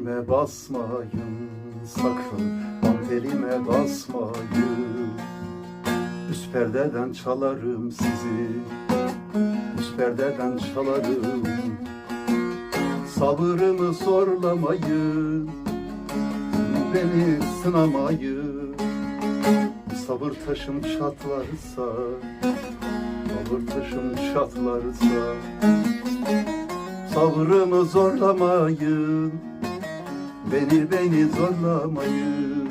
Dantelime basmayın sakın Dantelime basmayın. Üst perdeden çalarım sizi Üst perdeden çalarım. Sabırımı zorlamayın Beni sınamayın Sabır taşım çatlarsa Sabır taşım çatlarsa Sabrımı zorlamayın Beni beni zorlamayın.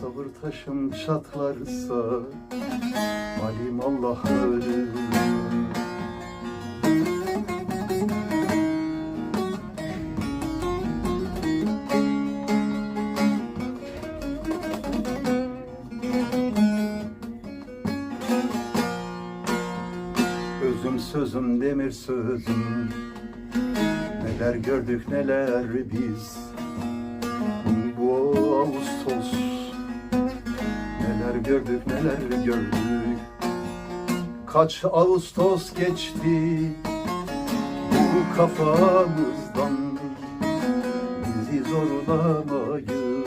Sabır taşım çatlarsa Malim Allah ölür. Özüm sözüm demir sözüm Neler gördük neler biz. Bu Ağustos Neler gördük neler gördük. Kaç Ağustos geçti Bu kafamızdan? Bizi zorlamayın.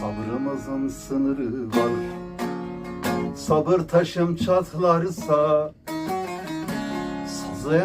Sabrımızın sınırı var. Sabır taşım çatlarsa Sazı